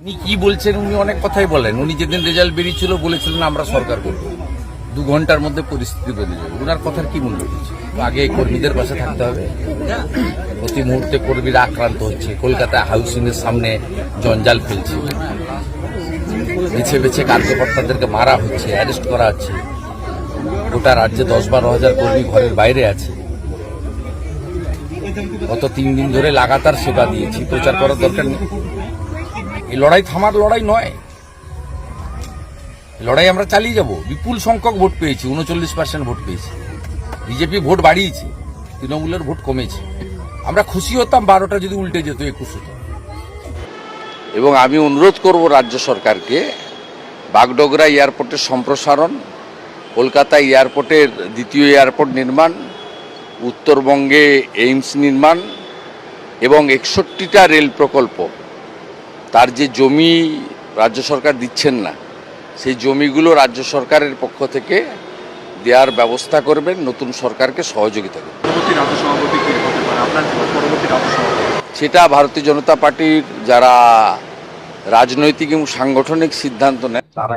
উনি কি বলছেন, উনি অনেক কথাই বলেন। উনি যেদিন রেজাল্ট বেরিয়েছিল, বলেছিলেন, আমরা সরকার করব। দু ঘণ্টার মধ্যে পরিস্থিতি বদলে যাবে। ওনার কথার কি মূল্য রয়েছে আগে কর্মীদের পাশে থাকতে হবে। প্রতি মুহূর্তে কর্মীরা আক্রান্ত হচ্ছে। কলকাতায় হাউসিং এর সামনে জঞ্জাল ফেলছে। বেছে বেছে কার্যকর্তাদেরকে মারা হচ্ছে, অ্যারেস্ট করা হচ্ছে। গোটা রাজ্যে দশ বারো হাজার কর্মী ঘরের বাইরে আছে। গত তিন দিন ধরে লাগাতার সেবা দিয়েছি। প্রচার করার দরকার নেই। এই লড়াই থামার লড়াই নয়। লড়াই আমরা চালিয়ে যাব। বিপুল সংখ্যক ভোট পেয়েছি, উনচল্লিশ পার্সেন্ট ভোট পেয়েছি। বিজেপি ভোট বাড়িয়েছে, তৃণমূলের ভোট কমেছে। আমরা খুশি হতাম বারোটা যদি উল্টে যেত, একুশ হতো। এবং আমি অনুরোধ করব রাজ্য সরকারকে, বাগডোগরা এয়ারপোর্টের সম্প্রসারণ, কলকাতা এয়ারপোর্টের দ্বিতীয় এয়ারপোর্ট নির্মাণ, উত্তরবঙ্গে এইমস নির্মাণ এবং একষট্টিটা রেল প্রকল্প তার যে জমি রাজ্য সরকার দিচ্ছেন না সেই জমিগুলো রাজ্য সরকারের পক্ষ থেকে দেওয়ার ব্যবস্থা করবেন নতুন সরকারকে সহযোগিতা করবেন পরবর্তী রাজ্য সভাপতি কে হতে পারে আপনার কি মত? পরবর্তী রাজ্য সভাপতি সেটা ভারতীয় জনতা পার্টির যারা রাজনৈতিক এবং সাংগঠনিক সিদ্ধান্ত নেয় তারা